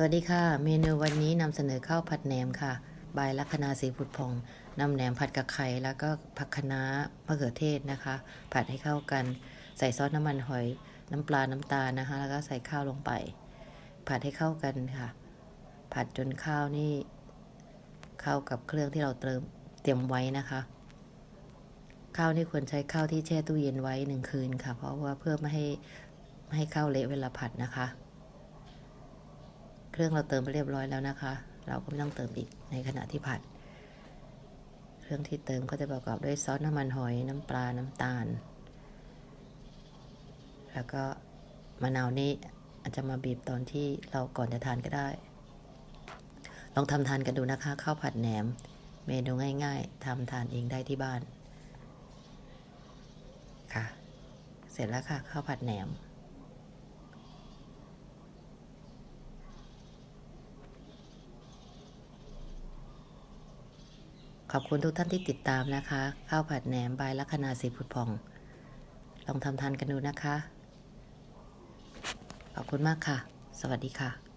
สวัสดีค่ะ เมนูวันนี้นำเสนอข้าวผัดแหนมค่ะบายลัคนาสีผุดพองนำแหนมผัดกับไข่แล้วก็ผักคะน้ามะเขือเทศนะคะ ผัดให้เข้ากัน ใส่ซอสน้ำมันหอย น้ำปลาน้ำตาลนะคะ แล้วก็ใส่ข้าวลงไป ผัดให้เข้ากันค่ะ ผัดจนข้าวนี่เข้ากับเครื่องที่เราเติมเตรียมไว้นะคะ ข้าวนี่ควรใช้ข้าวที่แช่ตู้เย็นไว้หนึ่งคืนค่ะ เพราะว่าเพื่อไม่ให้ไม่ให้ข้าวเละเวลาผัดนะคะ เครื่องเราเติมไปเรียบร้อยแล้วนะคะ เราก็ไม่ต้องเติมอีกในขณะที่ผัด เครื่องที่เติมก็จะประกอบด้วยซอสน้ำมันหอยน้ำปลาน้ำตาล แล้วก็มะนาวนี่อาจจะมาบีบตอนที่เราก่อนจะทานก็ได้ ลองทำทานกันดูนะคะข้าวผัดแหนม เมนูง่ายๆทำทานเองได้ที่บ้านค่ะ เสร็จแล้วค่ะข้าวผัดแหนม ขอบคุณทุกท่านที่ติดตามนะคะ ข้าวผัดแหนมใบลัคนาสีผุดพอง ลองทำทานกันดูนะคะ ขอบคุณมากค่ะ สวัสดีค่ะ